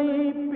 sleep.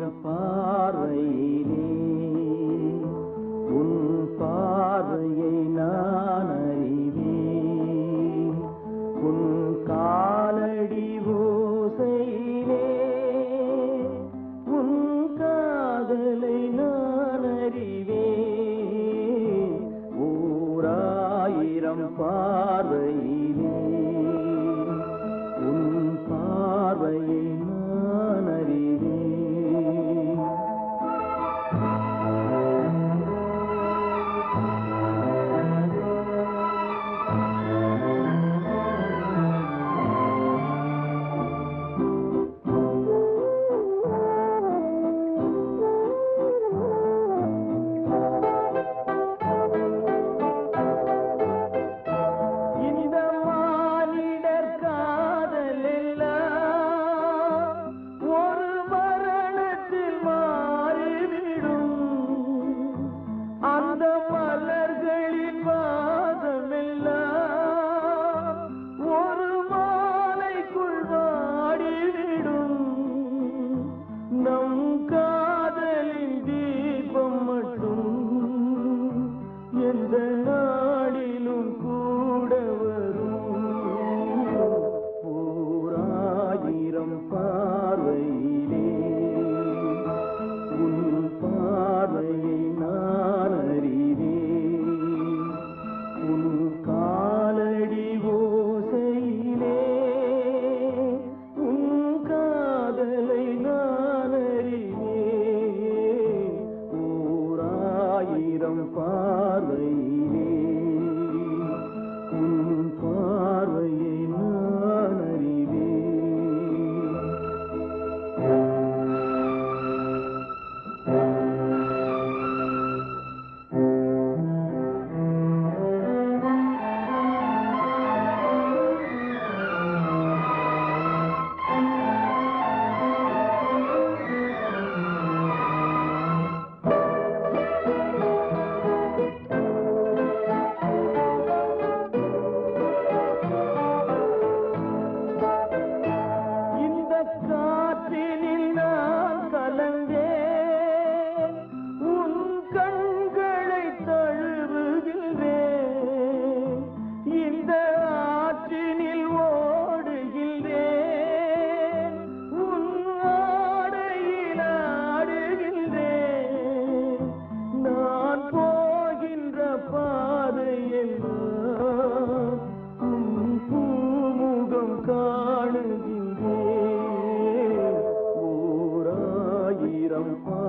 என் பார்வையிலே. உன் பார்வையை நான் அறிவேன். உன் காலடி ஓசையிலே. உன் காதலை நான் அறிவேன். பார்வையில். go. பார்வை வாழுகின்றே ஓராயிரம் பா